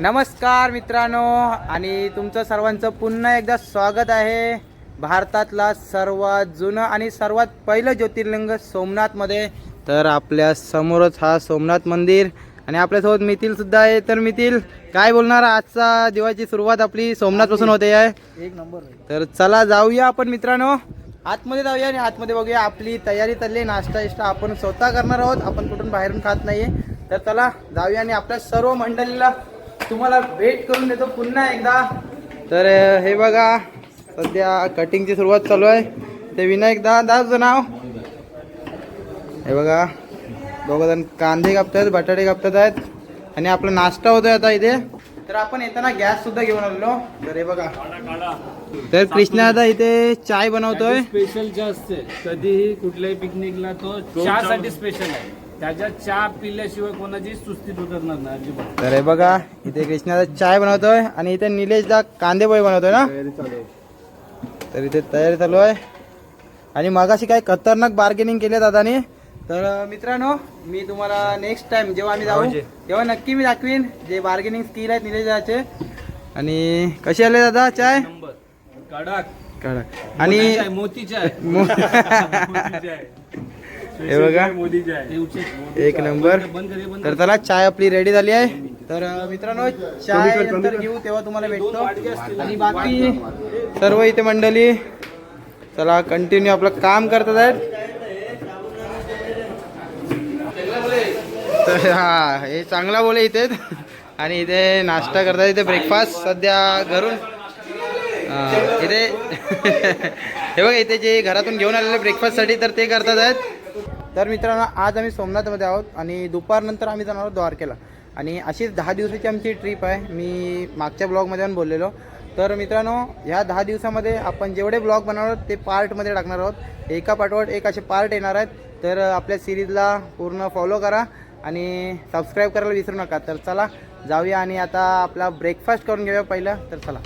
नमस्कार मित्रांनो आणि तुमचं सर्वांचं पुन्हा एकदा स्वागत आहे भारतातला सर्वात जुनं आणि सर्वात पहिलं ज्योतिर्लिंग सोमनाथमध्ये. तर आपल्या समोरच हा सोमनाथ मंदिर आणि आपल्यासोबत मिथिल सुद्धा आहे. तर मिथिल काय बोलणार? आजचा दिवाळीची सुरुवात आपली सोमनाथपासून होते आहे. एक नंबर तर चला जाऊया आपण मित्रांनो. आतमध्ये जाऊया आणि आतमध्ये बघूया आपली तयारी चालली नाश्ता इष्टा आपण स्वतः करणार आहोत. आपण कुठून बाहेरून खात नाहीये. तर चला जाऊया आणि आपल्या सर्व मंडळीला तुम्हाला भेट करून देतो पुन्हा एकदा. तर हे बघा सध्या कटिंगची सुरुवात चालू आहे. ते विनायक दा दाचं नाव? हे बघा दोघं जण कांदे कापतात बटाटे कापतात आहेत. आणि आपला नाश्ता होतोय आता इथे. तर आपण येताना गॅस सुद्धा घेऊन आलेलो. तर हे बघा. तर कृष्णा आता इथे चाय बनवतोय. स्पेशल चहा असते कधीही कुठल्याही पिकनिकला तो चहासाठी स्पेशल आहे. त्याच्यात चहा पिल्याशिवाय कोणाची सुस्तीत उतरणार नाही अजिबात. तर हे बघा इथे कृष्णाचा चाय बनवतोय आणि इथे निलेशदा कांदे पोहे बनवतोय ना? तर इथे तयारी चालू आहे. आणि मगाशी काय खतरनाक बार्गेनिंग केले दादाने. तर अं, मित्रांनो मी तुम्हाला नेक्स्ट टाइम जेव्हा आम्ही जाऊ तेव्हा नक्की मी दाखवीन जे बार्गेनिंग स्किल आहेत निलेशदाचे. आणि कसे आले दादा चाय? नंबर. कडक. कडक. आणि मोती चाय. मोती चाय. हे बघा. एक नंबर. तर चला चाय आपली रेडी झाली आहे. तर मित्रांनो चाय नंतर घेऊ तेव्हा तुम्हाला भेटतो. आणि बाकी सर्व इथे मंडळी. चला कंटिन्यू आपलं काम करतात. आहेत तर हा हे चांगला बोले इथे. आणि इथे नाश्ता करतात इथे ब्रेकफास्ट सध्या घरून. हा, इथे. हे बघा इथे जे घरातून घेऊन आलेले ब्रेकफास्टसाठी तर ते करतात आहेत. तर मित्रांनो आज आम्ही सोमनाथमध्ये आहोत आणि दुपारनंतर आम्ही जाणार आहोत द्वारकेला. आणि अशीच दहा दिवसाची आमची ट्रिप आहे. मी मागच्या ब्लॉगमध्ये पण बोललेलो. तर मित्रांनो ह्या दहा दिवसामध्ये आपण जेवढे ब्लॉग बनवणार आहोत ते पार्टमध्ये टाकणार आहोत. एका पाठोपाठ एक असे पार्ट येणार आहेत. तर आपल्या सिरीजला पूर्ण फॉलो करा आणि सबस्क्राईब करायला विसरू नका. तर चला जाऊया आणि आता आपला ब्रेकफास्ट करून घेऊया पहिलं. तर चला.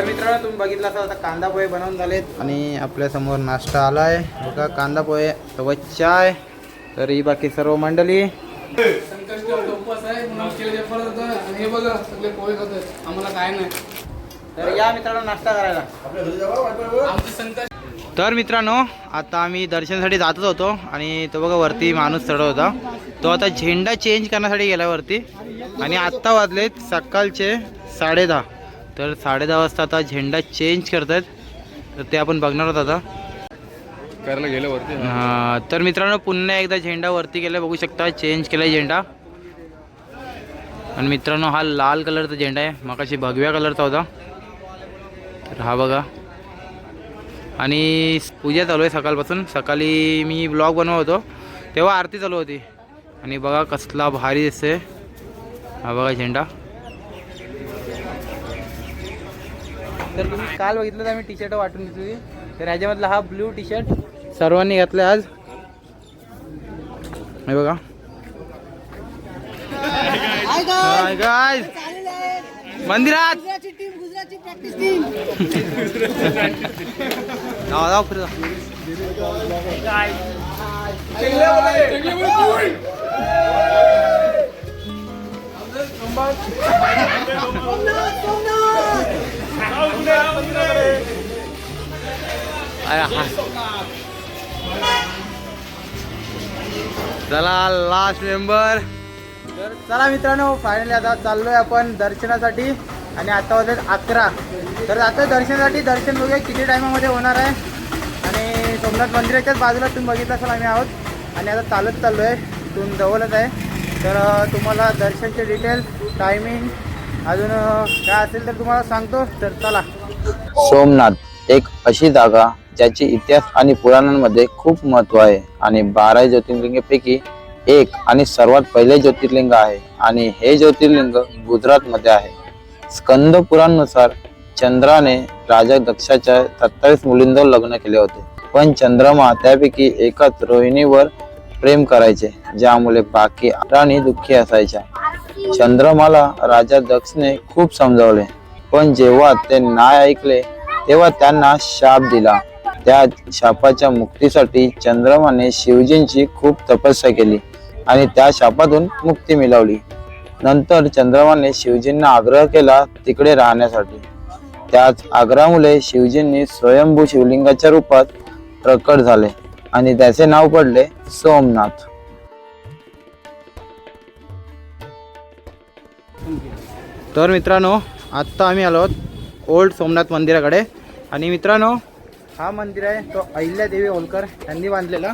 तर मित्रांनो तुम्ही बघितलं असाल आता कांदा पोहे बनवून झालेत आणि आपल्यासमोर नाश्ता आलाय. बघा कांदा पोहे सोबत चाय तर ही बाकी सर्व मंडळी. हे आम्हाला काय नाही. तर या मित्रांनो नाश्ता करायला. तर मित्रांनो आता आम्ही दर्शनासाठी जातच होतो आणि तो बघा वरती माणूस चढत होता. तो आता झेंडा चेंज करण्यासाठी गेला वरती. आणि आत्ता वाजलेत सकाळचे साडेदहा तर साडेदहा वाजता आता झेंडा चेंज करतात तर ते आपण बघणार आहोत आता. करायला गेलं वरती? हा, तर मित्रांनो पुन्हा एकदा झेंडा वरती गेला बघू शकता चेंज केलाय झेंडा. आणि मित्रांनो हा लाल कलरचा झेंडा आहे. मगाशी भगव्या कलरचा होता. तर हा बघा. आणि पूजा चालू आहे सकाळपासून. सकाळी मी ब्लॉग बनवत होतो. तेव्हा आरती चालू होती. आणि बघा कसला भारी दिसते हा बघा झेंडा. तर तुम्ही काल बघितलं तर आम्ही टी शर्ट वाटून घेतली. तर ह्याच्यामधला हा ब्ल्यू टी शर्ट सर्वांनी घातलाय आज. हे बघा. हाय मंदिरात. जाऊ चला लास्ट मेंबर तर चला मित्रांनो फायनली आता चाललोय आपण दर्शनासाठी. आणि आता होते अकरा. तर आता दर्शनासाठी दर्शन बघूया किती टायमामध्ये होणार आहे. आणि सोमनाथ मंदिराच्याच बाजूला तुम्ही बघितलं असाल आम्ही आहोत. आणि आता चालत चाललो आहे इथून जवळच आहे. तर तुम्हाला दर्शनचे डिटेल्स टायमिंग अजून काय असेल तर तुम्हाला सांगतो. तर चला. सोमनाथ एक अशी जागा त्याचे इतिहास आणि पुराणांमध्ये खूप महत्त्व आहे. आणि बारा ज्योतिर्लिंगपैकी एक आणि सर्वात पहिले ज्योतिर्लिंग आहे. आणि हे ज्योतिर्लिंग गुजरातमध्ये आहे. स्कंद पुराणनुसार चंद्राने राजा दक्षाच्या सत्तावीस मुलींवर लग्न केले होते. पण चंद्रमा त्यापैकी एकाच रोहिणीवर प्रेम करायचे ज्यामुळे बाकी राणी दुःखी असायच्या. चंद्रमाला राजा दक्षने खूप समजावले. पण जेव्हा ते नाही ऐकले तेव्हा त्यांना शाप दिला. त्या शापाच्या मुक्तीसाठी चंद्रमाने शिवजींची खूप तपस्या केली आणि त्या शापातून मुक्ती मिळवली. नंतर चंद्रमाने शिवजींना आग्रह केला तिकडे राहण्यासाठी. त्याच आग्रहामुळे शिवजींनी स्वयंभू शिवलिंगाच्या रूपात प्रकट झाले आणि त्याचे नाव पडले सोमनाथ. तर मित्रांनो आत्ता आम्ही आलो आहोत ओल्ड सोमनाथ मंदिराकडे. आणि मित्रांनो हा मंदिर आहे तो अहिल्यादेवी होलकर यांनी बांधलेला.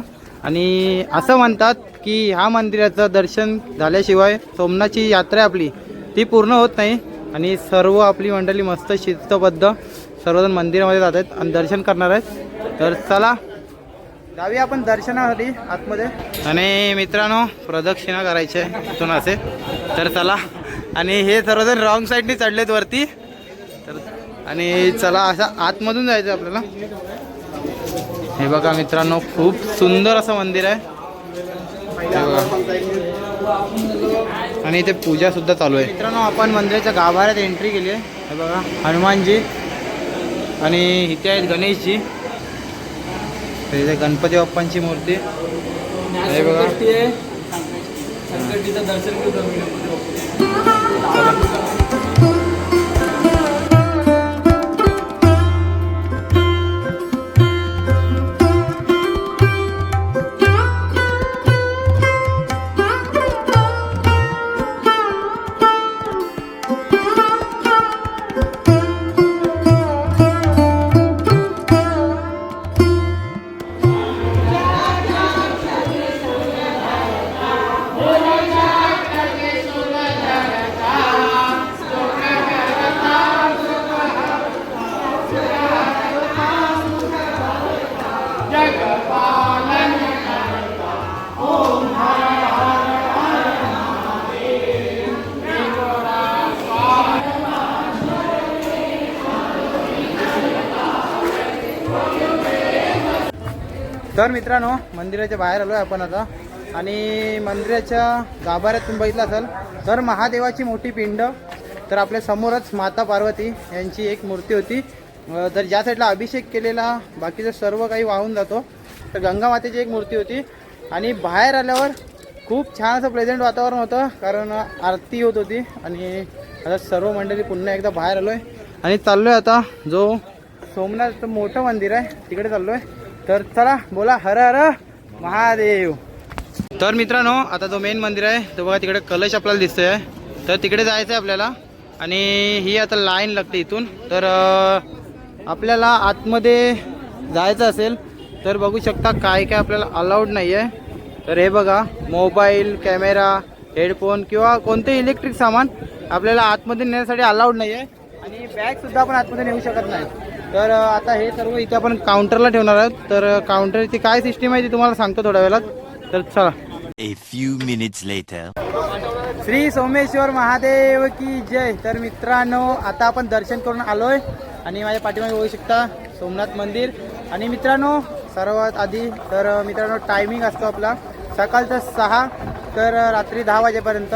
आणि असं म्हणतात की ह्या मंदिराचं दर्शन झाल्याशिवाय सोमनाथची यात्रा आहे आपली ती पूर्ण होत नाही. आणि सर्व आपली मंडळी मस्त शिस्तबद्ध सर्वजण मंदिरामध्ये जात आहेत आणि दर्शन करणार आहेत. तर चला जाऊया आपण दर्शनासाठी आतमध्ये. आणि मित्रांनो प्रदक्षिणा करायची आहे इथून असे. तर चला आणि हे सर्वजण रॉंग साईडने चढलेत वरती. तर आणि चला असं आतमधून जायचं आपल्याला. हे बघा मित्रांनो खूप सुंदर असं मंदिर आहे. हे बघा. आणि इथे पूजा सुद्धा चालू आहे. मित्रांनो आपण मंदिराच्या गाभाऱ्यात एंट्री केली आहे. हे बघा हनुमानजी आणि इथे आहेत गणेशजी. इथे गणपती बाप्पांची मूर्ती. हे बघा. दर्शन तर मित्रांनो मंदिराच्या बाहेर आलो आहे आपण आता. आणि मंदिराच्या गाभाऱ्यात तुम्ही बघितलं असाल तर महादेवाची मोठी पिंड तर आपल्या समोरच माता पार्वती यांची एक मूर्ती होती. तर ज्या साईडला अभिषेक केलेला बाकीचं सर्व काही वाहून जातो. तर गंगा मातेची एक मूर्ती होती. आणि बाहेर आल्यावर खूप छान असं प्रेझेंट वातावरण होतं कारण आरती होत होती. आणि आता सर्व मंडळी पुन्हा एकदा बाहेर आलो आहे आणि चाललो आहे आता जो सोमनाथचं मोठं मंदिर आहे तिकडे चाललो आहे तर चला बोला हर हर महादेव. तर मित्रांनो आता जो मेन मंदिर आहे तो बघा तिकडे कलश आपल्याला दिसतोय. तर तिकडे जायचं आहे आपल्याला. आणि ही आता लाईन लागते इथून. तर आपल्याला आतमध्ये जायचं असेल तर बघू शकता काय काय आपल्याला अलाउड नाही आहे तर हे बघा मोबाईल कॅमेरा हेडफोन किंवा कोणतेही इलेक्ट्रिक सामान आपल्याला आतमध्ये नेण्यासाठी अलाउड नाही आहे आणि बॅगसुद्धा आपण आतमध्ये नेऊ शकत नाही. तर आता हे सर्व इथे आपण काउंटरला ठेवणार आहोत. तर काउंटरची काय सिस्टीम आहे ती तुम्हाला सांगतो थोड्या वेळात. तर चला. A few minutes later. Shri Someshwar Mahadev की जय. तर मित्रांनो आता आपण दर्शन करून आलोय. आणि माझ्या पाठीमागे बघू शकता सोमनाथ मंदिर. आणि मित्रांनो सर्वात आधी तर मित्रांनो टायमिंग असतो आपला. सकाळचं सहा तर रात्री दहा वाजेपर्यंत.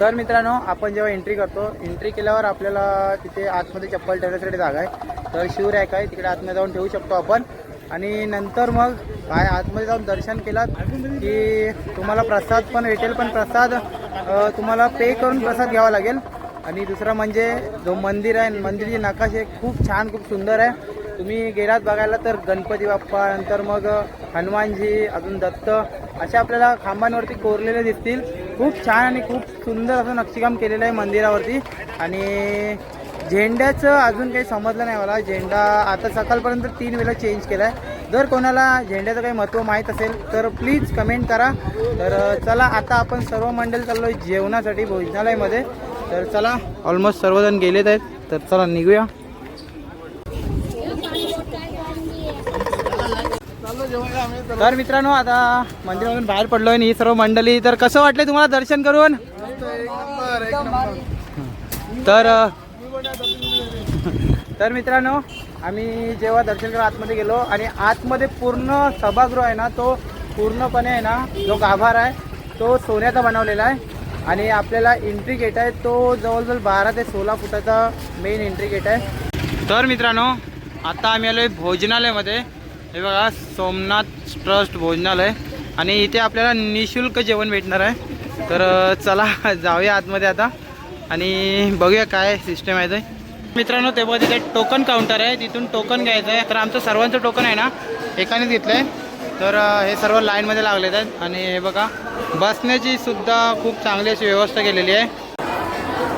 तर मित्रांनो आपण जेव्हा एंट्री करतो एंट्री केल्यावर आपल्याला तिथे आतमध्ये चप्पल ठेवण्यासाठी जागा आहे. तर शिव रॅक आहे तिकडे आतमध्ये जाऊन ठेवू शकतो आपण. आणि नंतर मग काय आतमध्ये जाऊन दर्शन केलात की तुम्हाला प्रसाद पण भेटेल पण प्रसाद तुम्हाला पे करून प्रसाद घ्यावा लागेल. आणि दुसरं म्हणजे जो मंदिर आहे मंदिरची आहे खूप छान खूप सुंदर आहे. तुम्ही गेलात बघायला तर गणपती बाप्पा नंतर मग हनुमानजी अजून दत्त असे आपल्याला खांबांवरती कोरलेले दिसतील. खूप छान आणि खूप सुंदर असं नक्षीकाम केलेलं आहे मंदिरावरती. आणि झेंड्याचं अजून काही समजलं नाही मला. झेंडा आता सकाळपर्यंत तीन वेळा चेंज केला आहे जर कोणाला झेंड्याचं काही महत्त्व माहीत असेल तर प्लीज कमेंट करा. तर चला आता आपण सर्व मंडळ चाललो आहे जेवणासाठी भोजनालयमध्ये. तर चला ऑलमोस्ट सर्वजण गेलेत आहेत. तर चला निघूया. तर मित्रांनो आता मंदिरामधून बाहेर पडलोय ही सर्व मंडळी. तर कसं वाटलं तुम्हाला दर्शन करून? तर तर मित्रांनो आम्ही जेव्हा दर्शन करायला आतमध्ये गेलो आणि आतमध्ये पूर्ण सभागृह आहे ना तो पूर्णपणे आहे ना जो गाभार आहे तो सोन्याचा बनवलेला आहे. आणि आपल्याला एंट्री गेट आहे तो जवळजवळ बारा ते सोळा फुटाचा मेन एंट्री गेट आहे. तर मित्रांनो आता आम्ही आलो आहे भोजनालयमध्ये. हे बघा सोमनाथ ट्रस्ट भोजनालय. आणि इथे आपल्याला निशुल्क जेवण भेटणार आहे. तर चला जाऊया आतमध्ये आता. आणि बघूया काय सिस्टम आहे ते. मित्रांनो ते बघा तिथे टोकन काउंटर आहे. तिथून टोकन घ्यायचं आहे. तर आमचं सर्वांचं टोकन आहे ना एकानेच घेतलं आहे तर हे सर्व लाईनमध्ये लागलेत आहेत. आणि हे बघा बसण्याची सुद्धा खूप चांगली अशी व्यवस्था केलेली आहे.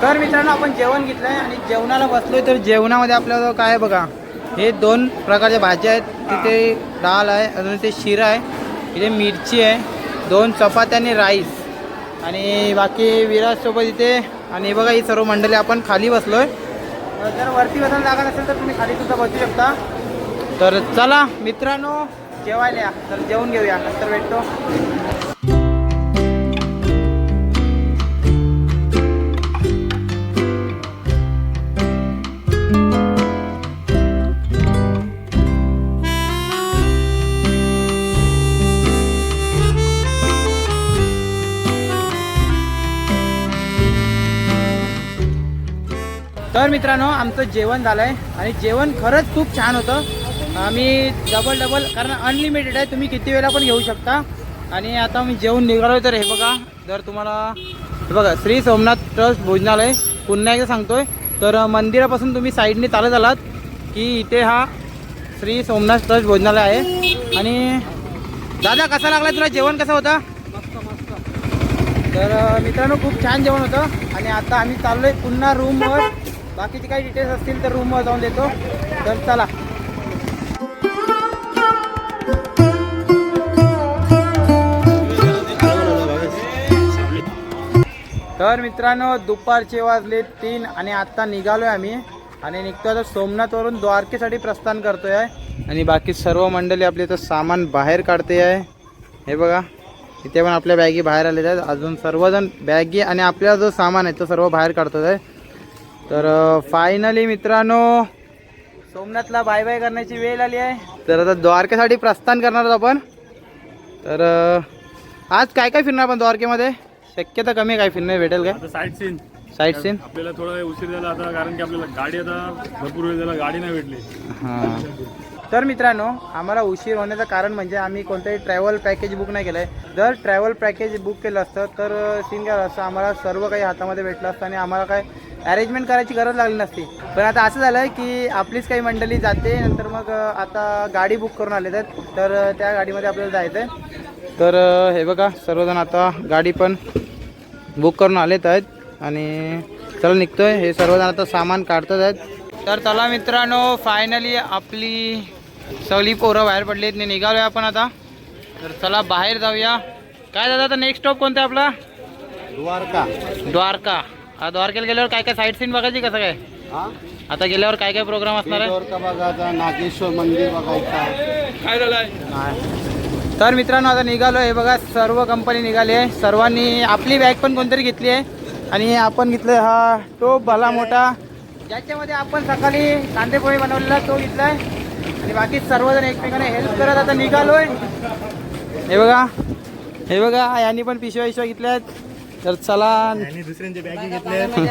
तर मित्रांनो आपण जेवण घेतलं आहे आणि जेवणाला बसलोय. तर जेवणामध्ये आपल्याला काय आहे बघा हे दोन प्रकारच्या भाज्या आहेत. तिथे डाळ आहे अजून ते शिरा आहे इथे मिरची आहे दोन चपात्या आणि राईस. आणि बाकी विराजसोबत इथे आणि बघा ही सर्व मंडळी आपण खाली बसलोय. जर वरती बसायला लागत असेल तर तुम्ही खाली सुद्धा बसू शकता. तर चला मित्रांनो जेवायला या. तर जेवून घेऊया. नंतर भेटतो. मित्रांनो आमचं जेवण झालं आहे आणि जेवण खरंच खूप छान होतं. आम्ही डबल डबल कारण अनलिमिटेड आहे तुम्ही किती वेळा पण घेऊ शकता. आणि आता मी जेवण निघालो तर हे बघा जर तुम्हाला बघा श्री सोमनाथ ट्रस्ट भोजनालय पुन्हा एकदा सांगतोय. तर मंदिरापासून तुम्ही साईडने चालत आलात की इथे हा श्री सोमनाथ ट्रस्ट भोजनालय आहे. आणि दादा कसा लागला तुला जेवण? कसं होतं? तर मित्रांनो खूप छान जेवण होतं. आणि आता आम्ही चाललो आहे पुन्हा रूमवर बाकीचे काही डिटेल्स असतील तर रूमवर जाऊन देतो. तर चला. तर मित्रांनो दुपारचे वाजले तीन आणि आत्ता निघालोय आम्ही. आणि निघतो आता सोमनाथवरून द्वारकेसाठी प्रस्थान करतोय. आहे आणि बाकी सर्व मंडळी आपले तर सामान बाहेर काढते आहे. हे बघा इथे पण आपल्या बॅगी बाहेर आलेल्या आहेत. अजून सर्वजण बॅगी आणि आपला जो सामान आहे तो सर्व बाहेर काढतो आहे तर फायनली मित्रांनो सोमनाथला बाय बाय करण्याची वेळ आली आहे. तर आता द्वारकेसाठी प्रस्थान करणार आहोत आपण. तर आज काय काय फिरणार आपण द्वारकेमध्ये? शक्यता कमी आहे काय फिरणार भेटेल काय? साईड सीन साईट सीन आपल्याला थोडा उशीर झाला आता कारण की आपल्याला गाडी आता भरपूर वेळ झाला गाडी नाही भेटली. हां. तर मित्रांनो आम्हाला उशीर होण्याचं कारण म्हणजे आम्ही कोणतंही ट्रॅव्हल पॅकेज बुक नाही केलं आहे जर ट्रॅव्हल पॅकेज बुक केलं असतं तर सीन काय असतं. आम्हाला सर्व काही हातामध्ये भेटलं असतं आणि आम्हाला काय अरेंजमेंट करायची गरज लागली नसती. पण आता असं झालं आहे की आपलीच काही मंडळी जाते नंतर मग आता गाडी बुक करून आले आहेत तर त्या गाडीमध्ये आपल्याला जायचं आहे तर हे बघा सर्वजण आता गाडी पण बुक करून आलेत आहेत. आणि चला निघतोय. हे सर्वजण आता सामान काढतात आहेत. तर चला मित्रांनो फायनली आपली सगळी पोरं बाहेर पडली आहेत. निघालोय आपण आता. तर चला बाहेर जाऊया. काय दादा आता नेक्स्ट स्टॉप कोणता आपला? द्वारका. द्वारका. हा द्वारकेला गेल्यावर काय काय साईट सीन बघायची कसं काय? हा? आता गेल्यावर काय काय प्रोग्राम असणार आहे? द्वारका बघायचा नागेश्वर मंदिर बघायचा. तर मित्रांनो आता निघालो हे बघा सर्व कंपनी निघाली. आहे सर्वांनी आपली बॅग पण कोणतरी घेतली आहे. आणि आपण घेतलं हा तो भला मोठा. ज्याच्यामध्ये आपण सकाळी कांदेपोळी बनवलेला तो घेतला आहे आणि बाकी सर्वजण एकमेकांना हेल्प करत आता निघालोय. हे बघा हे बघा यांनी पण पिशव्या पिशव्या घेतल्या आहेत तर चला बॅगी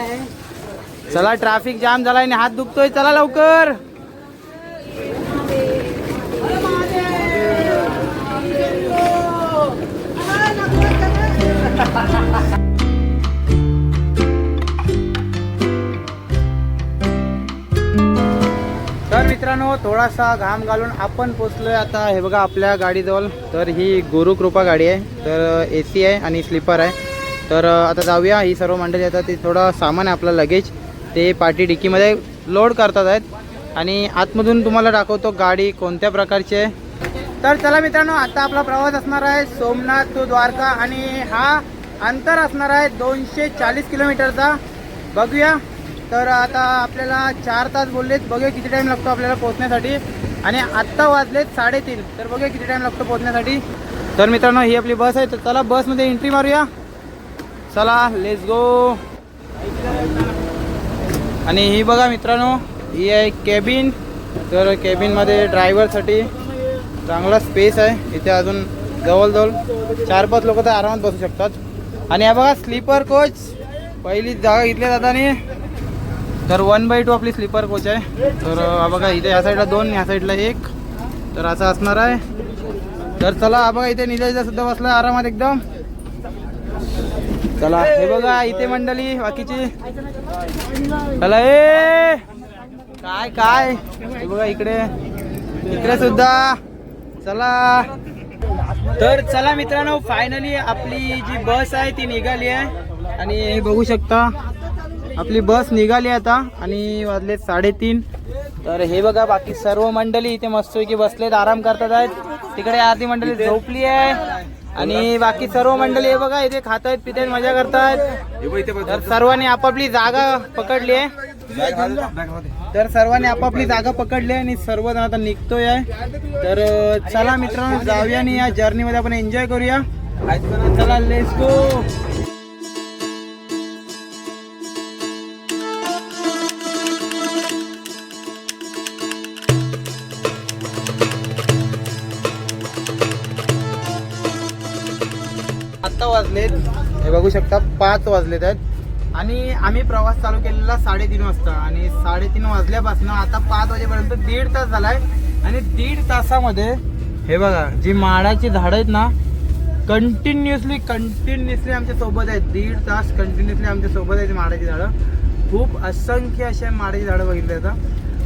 चला ट्रॅफिक जाम झाला आणि हात दुखतोय. चला लवकर. मित्रांनो थोडासा घाम घालून आपण पोचलोय आता हे बघा आपल्या गाडीजवळ. तर ही गुरुकृपा गाडी आहे. तर ए सी आहे आणि स्लीपर आहे. तर आता जाऊया. ही सर्व मंडळी आता ते थोडं सामान आहे आपलं लगेज. ते पाटी डिकीमध्ये लोड करतात आहेत. आणि आतमधून तुम्हाला दाखवतो गाडी कोणत्या प्रकारची आहे. तर चला मित्रांनो आता आपला प्रवास असणार आहे सोमनाथ टू द्वारका. आणि हा अंतर असणार आहे दोनशे चाळीस किलोमीटरचा. बघूया. तर आता आपल्याला चार तास बोललेत. बघूया किती टाईम लागतो आपल्याला पोहोचण्यासाठी. आणि आत्ता वाजलेत साडेतीन. तर बघूया किती टाईम लागतो पोहोचण्यासाठी. तर मित्रांनो ही आपली बस आहे. तर चला बसमध्ये एंट्री मारूया. चला लेट्स गो आणि ही बघा मित्रांनो ही आहे केबिन तर केबिनमध्ये ड्रायव्हरसाठी चांगला स्पेस आहे. इथे अजून जवळजवळ चार पाच लोक तर आरामात बसू शकतात. आणि या बघा स्लीपर कोच पहिली जागा घेतल्या जाताना तर वन बाय टू आपली स्लीपर कोच आहे. तर बघा इथे या साईडला दोन या साईडला एक. तर असं असणार आहे. तर चला बघा इथे निलेशला सुद्धा बसला आरामात एकदम. चला हे बघा इथे मंडळी बाकीची. चला ए! काय काय? बघा इकडे. इकडे सुद्धा. चला. तर चला मित्रांनो फायनली आपली जी बस आहे ती निघाली आहे. आणि हे बघू शकता. आपली बस निघाली आता आणि वाजले साडेतीन. तर हे बघा बाकी सर्व मंडळी इथे मस्तपैकी बसलेत आराम करतात आहेत. तिकडे आरती मंडळी झोपली आहे. आणि बाकी सर्व मंडळी हे बघा इथे खात आहेत पित मजा करतायत तर सर्वांनी आपापली जागा पकडली आहे. तर सर्वांनी आपापली जागा पकडली आहे आणि सर्वजण आता निघतोय तर चला मित्रांनो जाऊया आणि या जर्नीमध्ये आपण एन्जॉय करूया. चला लेट्स गो वाजलेत. हे बघू शकता पाच वाजलेत आहेत. आणि आम्ही प्रवास चालू केलेला साडेतीन वाजता. आणि साडेतीन वाजल्यापासून आता पाच वाजेपर्यंत दीड तास झालाय. आणि दीड तासामध्ये हे बघा जी माडाची झाडं आहेत ना कंटिन्युअसली कंटिन्युअसली आमच्यासोबत आहेत. दीड तास कंटिन्युअसली आमच्यासोबत आहेत माडाची झाडं. खूप असंख्य अशा माडाची झाडं बघितली आता.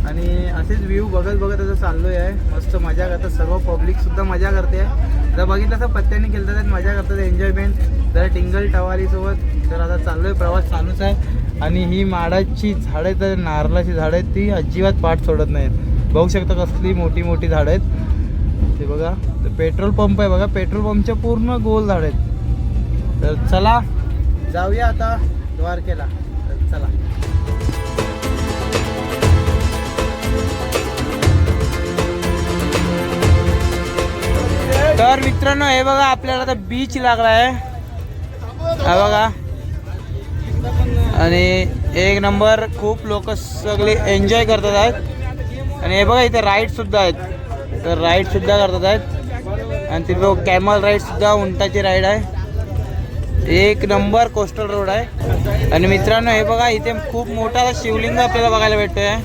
आणि असेच व्ह्यू बघत बघत असं चाललोय. आहे मस्त मजा करतात. सर्व पब्लिक सुद्धा मजा करते. आहे जर बघितलं तर पत्त्याने खेळतात आहेत, मजा करतात एन्जॉयमेंट जरा टिंगल टवारीसोबत तर आता चाललोय प्रवास चालूच आहे. आणि ही माडाची झाडं तर नारळाची झाडं आहेत ती अजिबात पाठ सोडत नाहीत. बघू शकता कसली मोठी मोठी झाडं आहेत. ते बघा तर पेट्रोल पंप आहे बघा. पेट्रोल पंपच्या पूर्ण गोल झाड आहेत. तर चला जाऊया आता द्वारकेला. तर मित्रांनो हे बघा आपल्याला आता बीच लागला आहे हा बघा. आणि एक नंबर खूप लोक सगळे एन्जॉय करतात आहेत. आणि हे बघा इथे राईड सुद्धा आहेत. तर राईड सुद्धा करतात आहेत. आणि तिथे कॅमल राईड सुद्धा उंटाची राईड आहे. एक नंबर कोस्टल रोड आहे. आणि मित्रांनो हे बघा इथे खूप मोठा शिवलिंग आपल्याला बघायला भेटतोय.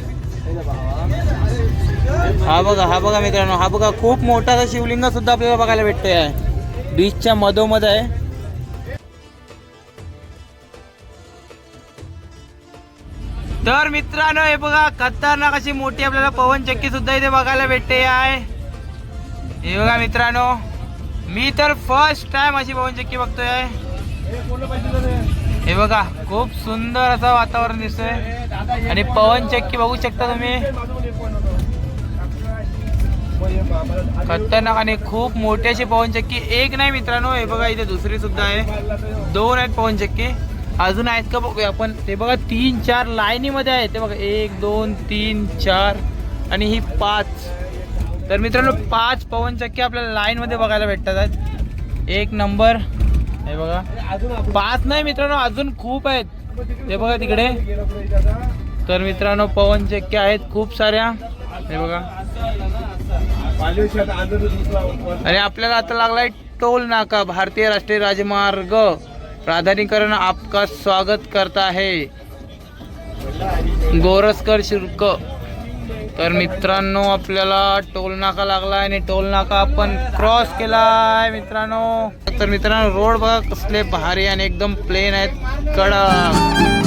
हा बघा हा बघा मित्रांनो हा बघा खूप मोठा असा शिवलिंग सुद्धा आपल्याला बघायला भेटतोय. आहे बीचच्या मधोमध आहे. तर मित्रांनो हे बघा खतरनाक अशी मोठी आपल्याला पवन चक्की सुद्धा इथे बघायला भेटते आहे. हे बघा मित्रांनो मी तर फर्स्ट टाइम अशी पवन चक्की बघतोय. हे बघा खूप सुंदर असं वातावरण दिसतोय. आणि पवन चक्की बघू शकता तुम्ही. खतरनाक आणि खूप मोठी अशी पवनचक्की एक नाही मित्रांनो हे बघा इथे दुसरी सुद्धा आहे. दोन आहेत पवनचक्की अजून आहेत का बघूया आपण. ते बघा तीन चार लाईनीमध्ये आहेत. ते बघा एक दोन तीन चार आणि ही पाच. तर मित्रांनो पाच पवनचक्की आपल्याला लाईनमध्ये बघायला भेटतात. आहेत एक नंबर. हे बघा. पाच नाही मित्रांनो अजून खूप आहेत. ते बघा तिकडे. तर मित्रांनो चक्क्या आहेत खूप साऱ्या. हे बघा. आणि आपल्याला आता लागलाय टोल नाका. भारतीय राष्ट्रीय राजमार्ग प्राधानिकरण आपका स्वागत करता है गोरसकर शुल्क. तर मित्रांनो आपल्याला टोल नाका लागलाय आणि टोल नाका आपण क्रॉस केला आहे मित्रांनो. तर मित्रांनो रोड बघा कसले भारी आणि एकदम प्लेन आहेत. कडक.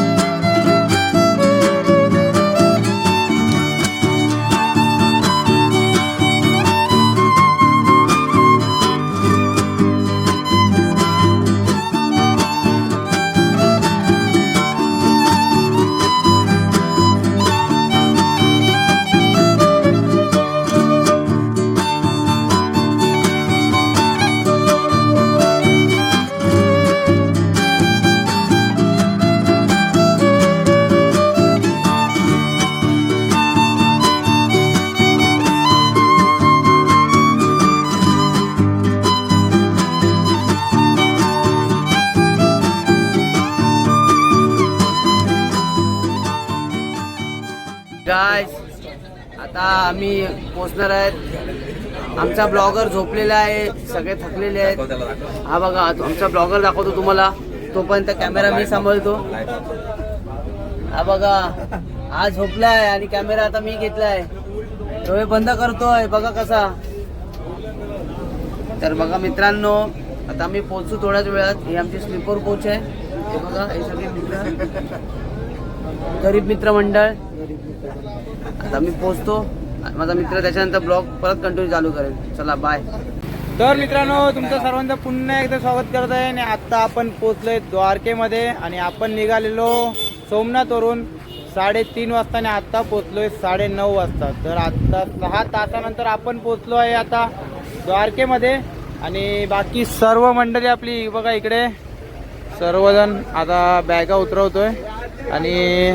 आम्ही पोचणार आहेत. आमचा ब्लॉगर झोपलेला आहे सगळे थकलेले आहेत. हा बघा आमचा ब्लॉगर दाखवतो तुम्हाला. तोपर्यंत कॅमेरा मी सांभाळतो. हा बघा हा झोपलाय आणि कॅमेरा आता मी घेतलाय. डोळे बंद करतोय बघा कसा. तर बघा मित्रांनो आता आम्ही पोहोचू थोड्याच वेळात. ही आमची स्लीपर कोच आहे. हे बघा हे सगळे मित्र. गरीब मित्र मंडळ. आता मी पोचतो. माझा मित्र त्याच्यानंतर ब्लॉग परत कंटिन्यू चालू करेल. चला बाय तर मित्रांनो तुमचं सर्वांचं पुन्हा एकदा स्वागत करत आहे आणि आत्ता आपण पोचलोय द्वारकेमध्ये आणि आपण निघालेलो सोमनाथवरून साडेतीन वाजता आणि आत्ता पोचलोय साडे नऊ वाजता. तर आत्ता सहा तासानंतर आपण पोचलो आहे आता द्वारकेमध्ये आणि बाकी सर्व मंडळी आपली बघा इकडे सर्वजण आता बॅगा उतरवतोय आणि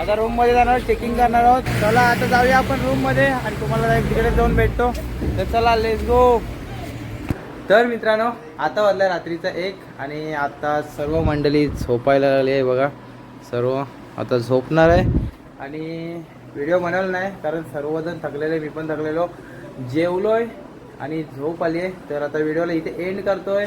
आता रूममध्ये जाणार चेकिंग करणार आहोत. चला आता जाऊया आपण रूममध्ये आणि तुम्हाला तिकडे जाऊन भेटतो. तर चला लेस गो तर मित्रांनो आता वाजला रात्रीचा एक आणि आता सर्व मंडळी झोपायला लागली आहे बघा. सर्व आता झोपणार आहे. आणि व्हिडिओ बनवला नाही कारण सर्वजण थकलेले मी पण थकलेलो. जेवलोय आणि झोप आली आहे. तर आता व्हिडिओला इथे एंड करतोय.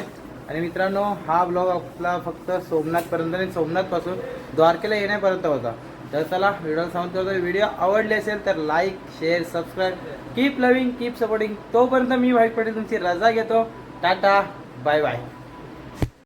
आणि मित्रांनो हा ब्लॉग आपला फक्त सोमनाथपर्यंत आणि सोमनाथपासून द्वारकेला येण्यापर्यंत होता. तर चला व्हिडिओ सांगतो व्हिडिओ आवडले असेल तर like share subscribe keep loving keep supporting तोपर्यंत मी वाईट पटेल तुमची रजा घेतो. Tata bye bye